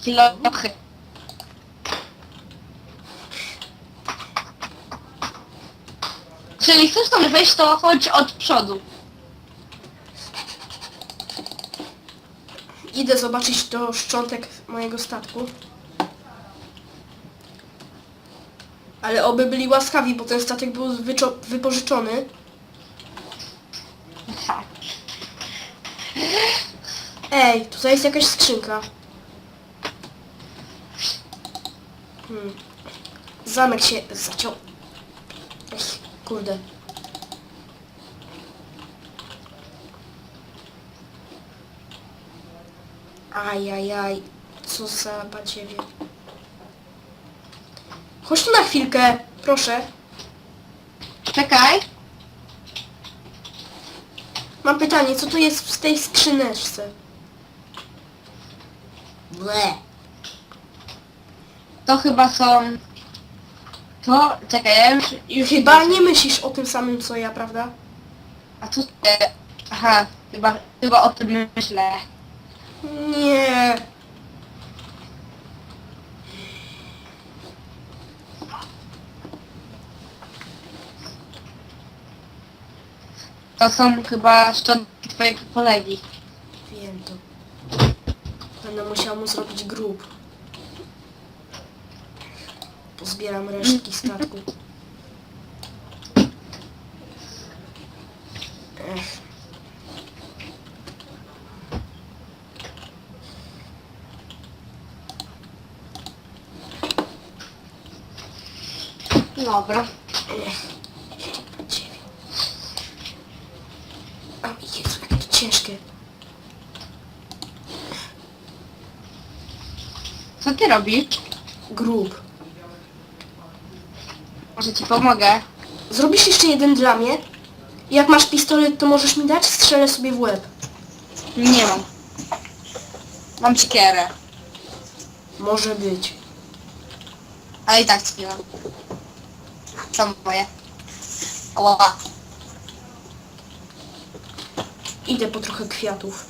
Kilochy. Jeżeli chcesz tam wejść, to chodź od przodu. Idę zobaczyć do szczątek mojego statku. Ale oby byli łaskawi, bo ten statek był wyczo- wypożyczony. Tak. Ej, tutaj jest jakaś skrzynka. Hmm. Zamek się zaciął. Ech, kurde. Ajajaj, co za badziewie. Chodź tu na chwilkę, proszę. Czekaj. Mam pytanie, co tu jest w tej skrzyneczce? Ble. To chyba są... To... Czekaj, ja już... już Chyba nie myślisz o tym samym co ja, prawda? A tu... E, aha, chyba, chyba o tym myślę. Nie. To są chyba szczątki twojego kolegi. Wiem to. Będę musiał mu zrobić grób. Pozbieram resztki statku. Ech. Dobra. Ech. O Jezu, jakie to ciężkie. Co ty robisz? Grób. Może ci pomogę? Zrobisz jeszcze jeden dla mnie? Jak masz pistolet, to możesz mi dać? Strzelę sobie w łeb. Nie mam. Mam siekierę. Może być. Ale i tak spiłam. Są moje. Ała. Idę po trochę kwiatów.